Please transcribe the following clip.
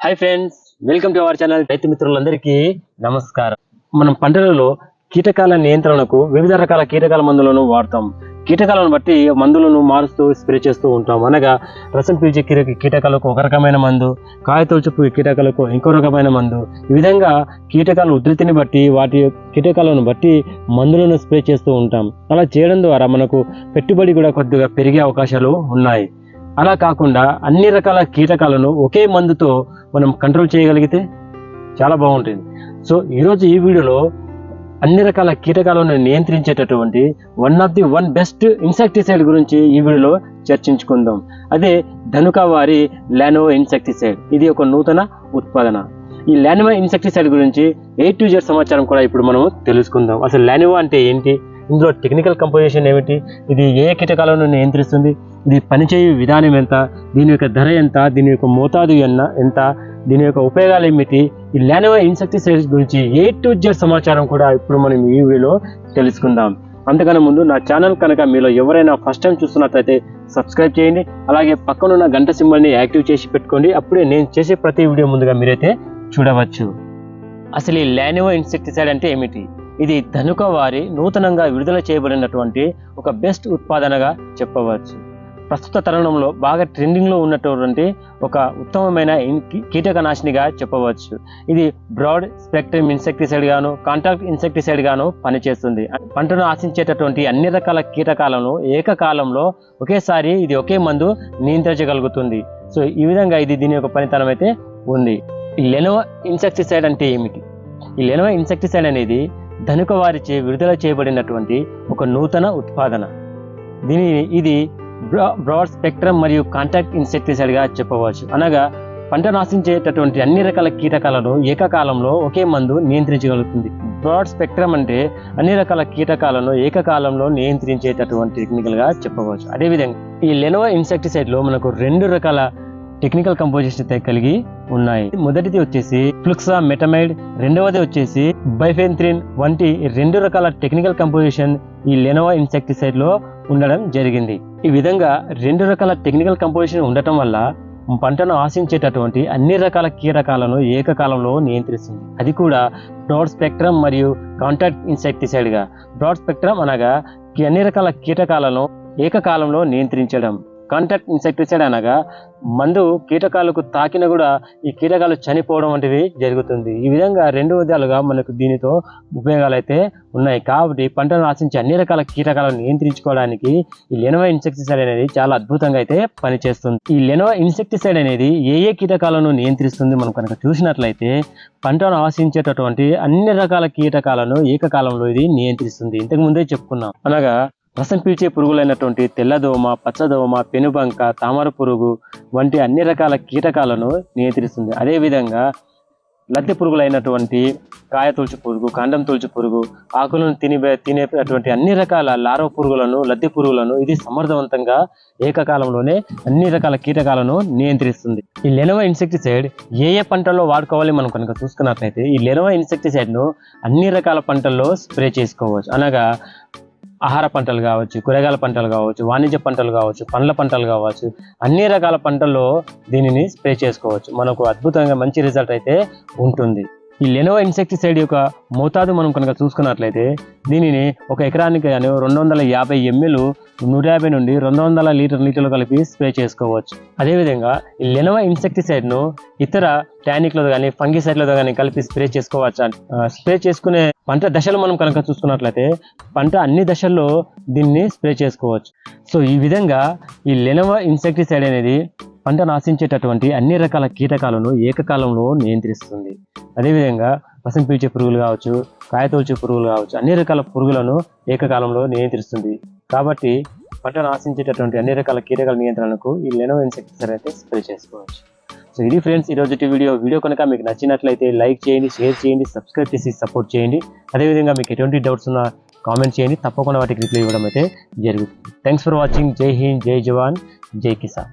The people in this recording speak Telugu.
Hi friends welcome to our channel రైతు మిత్రులందరికీ నమస్కారం. మనం పంటలలో కీటకాల నియంత్రణకు వివిధ రకాల కీటకాల మందులను వాడతాం. కీటకాలను బట్టి మందులను మారుస్తూ స్ప్రే చేస్తూ ఉంటాం. అనగా రసం పీల్చే కీట కీటకాలకు ఒక రకమైన మందు కాయ తొలుచుపు కీటకాలకు ఇంకో రకమైన మందు. ఈ విధంగా కీటకాల ఉధృతిని బట్టి వాటి కీటకాలను బట్టి మందులను స్ప్రే చేస్తూ ఉంటాం. అలా చేయడం ద్వారా మనకు పెట్టుబడి కూడా కొద్దిగా పెరిగే అవకాశాలు ఉన్నాయి. అలా కాకుండా అన్ని రకాల కీటకాలను ఒకే మందుతో మనం కంట్రోల్ చేయగలిగితే చాలా బాగుంటుంది. సో ఈరోజు ఈ వీడియోలో అన్ని రకాల కీటకాలను నియంత్రించేటటువంటి one of the one best insecticide గురించి ఈ వీడియోలో చర్చించుకుందాం. అదే ధనుక వారి లానో ఇన్సెక్టిసైడ్ ఇది ఒక నూతన ఉత్పాదన. ఈ లానివా ఇన్సెక్టిసైడ్ గురించి ఏ టు జెడ్ సమాచారం కూడా ఇప్పుడు మనం తెలుసుకుందాం. అసలు లానివా అంటే ఏంటి? ఇందులో టెక్నికల్ కంపోజిషన్ ఏమిటి? ఇది ఏ కీటకాలను నియంత్రిస్తుంది? ఇది పనిచేయు విధానం ఎంత? దీని యొక్క ధర ఎంత? దీని యొక్క మోతాదు ఎన్న ఎంత? దీని యొక్క ఉపయోగాలు ఏమిటి? ఈ లానివా ఇన్సెక్టిసైడ్స్ గురించి ఏ టు జెడ్ సమాచారం కూడా ఇప్పుడు మనం ఈ వీడియోలో తెలుసుకుందాం. అంతకన్నా ముందు నా ఛానల్ కనుక మీలో ఎవరైనా ఫస్ట్ టైం చూస్తున్నట్లయితే సబ్స్క్రైబ్ చేయండి. అలాగే పక్కనున్న గంట సింబల్ని యాక్టివ్ చేసి పెట్టుకోండి. అప్పుడే నేను చేసే ప్రతి వీడియో ముందుగా మీరైతే చూడవచ్చు. అసలు ఈ లానివా ఇన్సెక్టిసైడ్ అంటే ఏమిటి? ఇది ధనుక వారి నూతనంగా విడుదల చేయబడినటువంటి ఒక బెస్ట్ ఉత్పాదనగా చెప్పవచ్చు. ప్రస్తుత తరుణంలో బాగా ట్రెండింగ్లో ఉన్నటువంటి ఒక ఉత్తమమైన కీటకనాశినిగా చెప్పవచ్చు. ఇది బ్రాడ్ స్పెక్ట్రమ్ ఇన్సెక్టిసైడ్ గాను కాంటాక్ట్ ఇన్సెక్టిసైడ్ గాను పనిచేస్తుంది. పంటను ఆశించేటటువంటి అన్ని రకాల కీటకాలను ఏకకాలంలో ఒకేసారి ఇది ఒకే మందు నియంత్రించగలుగుతుంది. సో ఈ విధంగా ఇది దీని యొక్క పనితనం అయితే ఉంది. ఈ లెనోవా ఇన్సెక్టిసైడ్ అంటే ఏమిటి? ఈ లెనోవా ఇన్సెక్టిసైడ్ అనేది ధనుక వారిచే విడుదల చేయబడినటువంటి ఒక నూతన ఉత్పాదన. దీని ఇది బ్రా- బ్రాడ్ స్పెక్ట్రమ్ మరియు కాంటాక్ట్ ఇన్సెక్టిసైడ్గా చెప్పవచ్చు. అనగా పంట నాశించేటటువంటి అన్ని రకాల కీటకాలను ఏకకాలంలో ఒకే మందు నియంత్రించగలుగుతుంది. బ్రాడ్ స్పెక్ట్రమ్ అంటే అన్ని రకాల కీటకాలను ఏకకాలంలో నియంత్రించేటటువంటి టెక్నికల్గా చెప్పవచ్చు. అదేవిధంగా ఈ లెనోవా ఇన్సెక్టిసైడ్లో మనకు రెండు రకాల టెక్నికల్ కంపోజిషన్ అయితే కలిగి ఉన్నాయి. మొదటిది వచ్చేసి ఫ్లుక్సా మెటమైడ్ రెండవది వచ్చేసి బైఫెంత్రిన్ వంటి రెండు రకాల టెక్నికల్ కంపోజిషన్ ఈ లెనోవా ఇన్సెక్టిసైడ్లో ఉండడం జరిగింది. ఈ విధంగా రెండు రకాల టెక్నికల్ కంపోజిషన్ ఉండటం వల్ల పంటను ఆశించేటటువంటి అన్ని రకాల కీటకాలను ఏకకాలంలో నియంత్రిస్తుంది. అది కూడా బ్రాడ్ స్పెక్ట్రమ్ మరియు కాంటాక్ట్ ఇన్సెక్టిసైడ్గా. బ్రాడ్ స్పెక్ట్రమ్ అనగా అన్ని రకాల కీటకాలను ఏకకాలంలో నియంత్రించడం. కాంటాక్ట్ ఇన్సెక్టిసైడ్ అనగా మందు కీటకాలకు తాకిన కూడా ఈ కీటకాలు చనిపోవడం వంటివి జరుగుతుంది. ఈ విధంగా రెండు విధాలుగా మనకు దీనితో ఉపయోగాలు అయితే ఉన్నాయి. కాబట్టి పంటను ఆశించే అన్ని రకాల కీటకాలను నియంత్రించుకోవడానికి ఈ లెనోవా ఇన్సెక్టిసైడ్ అనేది చాలా అద్భుతంగా అయితే పనిచేస్తుంది. ఈ లెనోవా ఇన్సెక్టిసైడ్ అనేది ఏ ఏ కీటకాలను నియంత్రిస్తుంది మనం కనుక చూసినట్లయితే పంటను ఆశించేటటువంటి అన్ని రకాల కీటకాలను ఏకకాలంలో ఇది నియంత్రిస్తుంది. ఇంతకు ముందే చెప్పుకున్నాం. అనగా రసం పీల్చే పురుగులైనటువంటి తెల్లదోమ పచ్చదోమ పెనుబంక తామర పురుగు వంటి అన్ని రకాల కీటకాలను నియంత్రిస్తుంది. అదేవిధంగా లద్దె పురుగులైనటువంటి కాయ తొలుచు పురుగు కాండం తొలుచు పురుగు ఆకులను తిని తినేటువంటి అన్ని రకాల లారవ పురుగులను లద్దె పురుగులను ఇది సమర్థవంతంగా ఏకకాలంలోనే అన్ని రకాల కీటకాలను నియంత్రిస్తుంది. ఈ లెనోవా ఇన్సెక్టిసైడ్ ఏ ఏ పంటల్లో వాడుకోవాలి మనం కనుక చూసుకున్నట్లయితే ఈ లెనోవా ఇన్సెక్టిసైడ్ను అన్ని రకాల పంటల్లో స్ప్రే చేసుకోవచ్చు. అనగా ఆహార పంటలు కావచ్చు కూరగాయల పంటలు కావచ్చు వాణిజ్య పంటలు కావచ్చు పండ్ల పంటలు కావచ్చు అన్ని రకాల పంటల్లో దీనిని స్ప్రే చేసుకోవచ్చు. మనకు అద్భుతంగా మంచి రిజల్ట్ అయితే ఉంటుంది. ఈ లెనోవా ఇన్సెక్టిసైడ్ యొక్క మోతాదు మనం కనుక చూసుకున్నట్లయితే దీనిని ఒక ఎకరానికి గాను రెండు వందల యాభై ఎంఎల్ నూట యాభై నుండి రెండు వందల లీటర్ నీటిలో కలిపి స్ప్రే చేసుకోవచ్చు. అదేవిధంగా ఈ లెనోవా ఇన్సెక్టిసైడ్ను ఇతర టానిక్లతో కానీ ఫంగిసైడ్లతో కానీ కలిపి స్ప్రే చేసుకోవచ్చు? స్ప్రే చేసుకునే పంట దశలు మనం కనుక చూసుకున్నట్లయితే పంట అన్ని దశల్లో దీన్ని స్ప్రే చేసుకోవచ్చు. సో ఈ విధంగా ఈ లెనోవో ఇన్సెక్టిసైడ్ అనేది పంట నాశించేటటువంటి అన్ని రకాల కీటకాలను ఏకకాలంలో నియంత్రిస్తుంది. అదేవిధంగా రసం పీల్చే పురుగులు కావచ్చు కాయతోల్చే పురుగులు కావచ్చు అన్ని రకాల పురుగులను ఏకకాలంలో నియంత్రిస్తుంది. కాబట్టి పంటను ఆశించేటటువంటి అన్ని రకాల కీటకాల నియంత్రణకు ఈ లెనోవా ఇన్సెక్టిసైడ్ అయితే స్ప్రే చేసుకోవచ్చు. సో ఇది ఫ్రెండ్స్ ఈ రోజు వీడియో. వీడియో కనుక మీకు నచ్చినట్లయితే లైక్ చేయండి షేర్ చేయండి సబ్స్క్రైబ్ చేసి సపోర్ట్ చేయండి. అదేవిధంగా మీకు ఎటువంటి డౌట్స్ ఉన్నా కామెంట్ చేయండి. తప్పకుండా వాటికి రిప్లై ఇవ్వడం అయితే జరుగుతుంది. థ్యాంక్స్ ఫర్ వాచింగ్ జై హింద్ జై జవాన్ జై కిసాన్